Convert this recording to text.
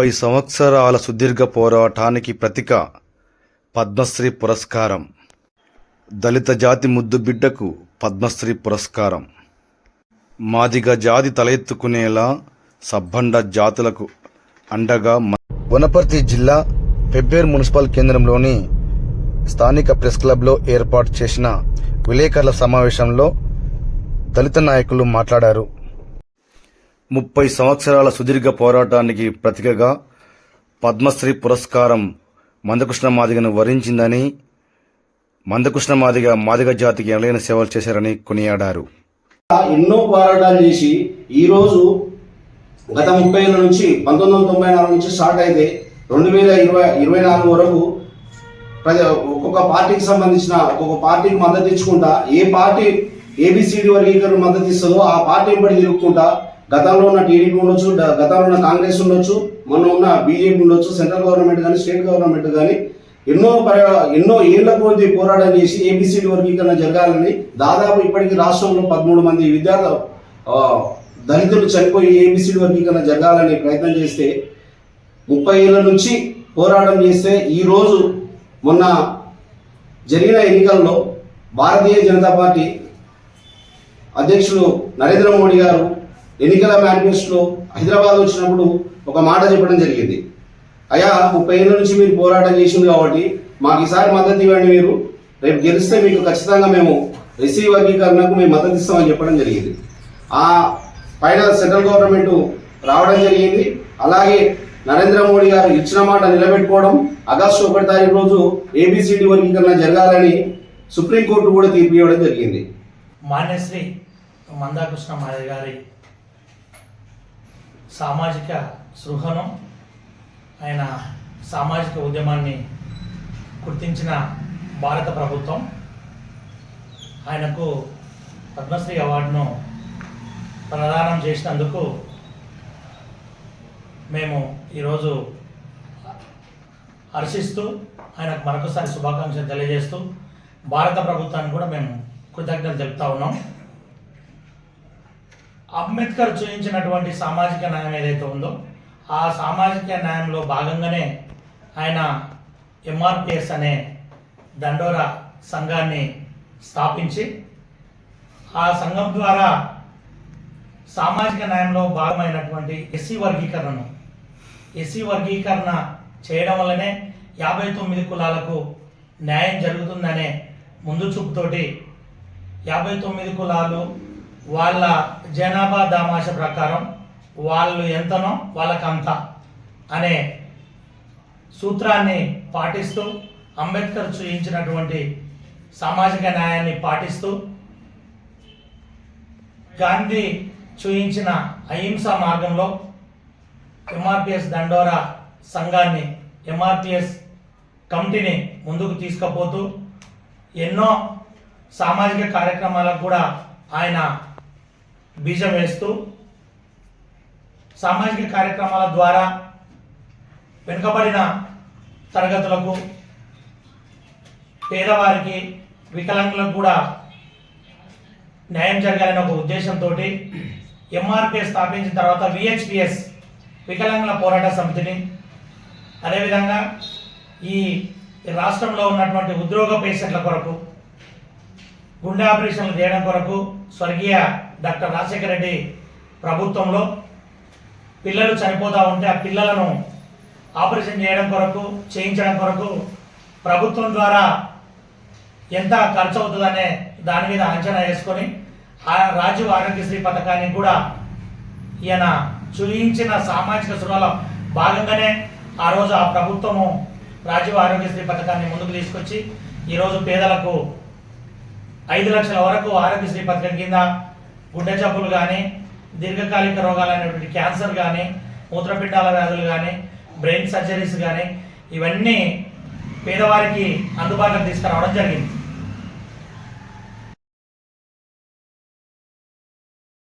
ముప్పై సంవత్సరాల సుదీర్ఘ పోరాటానికి ప్రతీక పద్మశ్రీ పురస్కారం. దళిత జాతి ముద్దుబిడ్డకు పద్మశ్రీ పురస్కారం. మాదిగ జాతి తల ఎత్తుకునేలా సబ్బండ జాతులకు అండగా వనపర్తి జిల్లా పెబ్బేర్ మున్సిపల్ కేంద్రంలోని స్థానిక ప్రెస్ క్లబ్లో ఏర్పాటు చేసిన విలేకరుల సమావేశంలో దళిత నాయకులు మాట్లాడారు. ముప్పై సంవత్సరాల సుదీర్ఘ పోరాటానికి ప్రతీకగా పద్మశ్రీ పురస్కారం మందకృష్ణ మాదిగను వరించిందని మందకృష్ణ మాదిగ మాదిగ జాతికి ఎలైన సేవలు చేశారని కొనియాడారు. ఎన్నో పోరాటాలు చేసి ఈరోజు గత ముప్పై ఏళ్ళ నుంచి పంతొమ్మిది వందల తొంభై నాలుగు నుంచి స్టార్ట్ అయితే రెండు వేల ఇరవై ఇరవై నాలుగు వరకు ప్రజ ఒక్కొక్క పార్టీకి సంబంధించిన ఒక్కొక్క పార్టీకి మద్దతు ఇచ్చుకుంటా ఏ పార్టీ ఏబిసిడి వర్గీకరణ మద్దతు ఇస్తుందో ఆ పార్టీ వెంబడి తిరుగుకుంటా గతంలో ఉన్న టీడీపీ ఉండొచ్చు గతంలో ఉన్న కాంగ్రెస్ ఉండొచ్చు మొన్న ఉన్న బీజేపీ ఉండొచ్చు సెంట్రల్ గవర్నమెంట్ కానీ స్టేట్ గవర్నమెంట్ కానీ ఎన్నో పర్యా ఎన్నో ఏళ్ళ కొద్ది పోరాటం చేసి ఏబిసిడి వర్గీకరణ జరగాలని దాదాపు ఇప్పటికీ రాష్ట్రంలో పదమూడు మంది విద్యార్థులు దళితులు చనిపోయి ఏబిసిడి వర్గీకరణ జరగాలని ప్రయత్నం చేస్తే ముప్పై ఏళ్ళ నుంచి పోరాటం చేస్తే ఈరోజు మొన్న జరిగిన ఎన్నికల్లో భారతీయ జనతా పార్టీ అధ్యక్షులు నరేంద్ర మోడీ గారు ఎన్నికల మేనిఫెస్టోలో హైదరాబాద్ వచ్చినప్పుడు ఒక మాట చెప్పడం జరిగింది. అయ్యా ముప్పై ఏళ్ళ నుంచి మీరు పోరాటం చేసింది కాబట్టి మాకు ఈసారి మద్దతు ఇవ్వండి మీరు. రేపు గెలిస్తే మీకు ఖచ్చితంగా మేము ఎస్సీ వర్గీకరణకు మేము మద్దతు ఇస్తామని చెప్పడం జరిగింది. ఆ పైన సెంట్రల్ గవర్నమెంట్ రావడం జరిగింది. అలాగే నరేంద్ర మోడీ గారు ఇచ్చిన మాట నిలబెట్టుకోవడం ఆగస్టు ఒకటి తారీఖు రోజు ఏబిసిడి వర్గీకరణ జరగాలని సుప్రీంకోర్టు కూడా తీర్పు ఇవ్వడం జరిగింది. మాన్యశ్రీ మందాకృష్ణ మాయ గారి సామాజిక సృహనం ఆయన సామాజిక ఉద్యమాన్ని గుర్తించిన భారత ప్రభుత్వం. ఆయనకు పద్మశ్రీ అవార్డును ప్రదానం చేసినందుకు మేము ఈరోజు హర్షిస్తూ ఆయనకు మరొకసారి శుభాకాంక్షలు తెలియజేస్తూ భారత ప్రభుత్వానికి కూడా మేము కృతజ్ఞతలు తెలుపుతా ఉన్నాం. అంబేద్కర్ చూపించినటువంటి సామాజిక న్యాయం ఏదైతే ఉందో ఆ సామాజిక న్యాయంలో భాగంగానే ఆయన ఎంఆర్పిఎస్ అనే దండోరా సంఘాన్ని స్థాపించి ఆ సంఘం ద్వారా సామాజిక న్యాయంలో భాగమైనటువంటి ఎస్సీ వర్గీకరణను ఎస్సీ వర్గీకరణ చేయడం వల్లనే యాభై తొమ్మిది కులాలకు న్యాయం జరుగుతుందనే ముందు చూపుతోటి యాభై తొమ్మిది కులాలు వాళ్ళ జనాభా దామాష ప్రకారం వాళ్ళు ఎంతనో వాళ్ళకి అంత అనే సూత్రాన్ని పాటిస్తూ అంబేద్కర్ చూయించినటువంటి సామాజిక న్యాయాన్ని పాటిస్తూ గాంధీ చూయించిన అహింస మార్గంలో ఎంఆర్పిఎస్ దండోరా సంఘాన్ని ఎంఆర్పిఎస్ కమిటీని ముందుకు తీసుకుపోతూ ఎన్నో సామాజిక కార్యక్రమాలకు కూడా ఆయన బీజం వేస్తూ సామాజిక కార్యక్రమాల ద్వారా వెనుకబడిన తరగతులకు పేదవారికి వికలాంగులకు కూడా న్యాయం జరగాలనే ఒక ఉద్దేశంతో ఎంఆర్పిఎస్ స్థాపించిన తర్వాత విహెచ్పిఎస్ వికలాంగుల పోరాట సమితిని అదేవిధంగా ఈ రాష్ట్రంలో ఉన్నటువంటి ఉద్యోగ పేషెంట్ల కొరకు గుండె ఆపరేషన్లు చేయడం కొరకు స్వర్గీయ డాక్టర్ రాజశేఖర రెడ్డి ప్రభుత్వంలో పిల్లలు చనిపోతూ ఉంటే ఆ పిల్లలను ఆపరేషన్ చేయడం కొరకు చేయించడం కొరకు ప్రభుత్వం ద్వారా ఎంత ఖర్చు అవుతుందనే దాని మీద అంచనా వేసుకొని ఆ రాజీవ్ ఆరోగ్యశ్రీ పథకాన్ని కూడా ఈయన చూయించిన సామాజిక సృహలో భాగంగానే ఆ రోజు ఆ ప్రభుత్వము రాజీవ్ ఆరోగ్యశ్రీ పథకాన్ని ముందుకు తీసుకొచ్చి ఈరోజు పేదలకు ఐదు లక్షల వరకు ఆరోగ్యశ్రీ పథకం కింద గుండె జబ్బులు కానీ దీర్ఘకాలిక రోగాలైనటువంటి క్యాన్సర్ కానీ మూత్రపిండాల వ్యాధులు కానీ బ్రెయిన్ సర్జరీస్ కానీ ఇవన్నీ పేదవారికి అందుబాటులోకి తీసుకురావడం జరిగింది.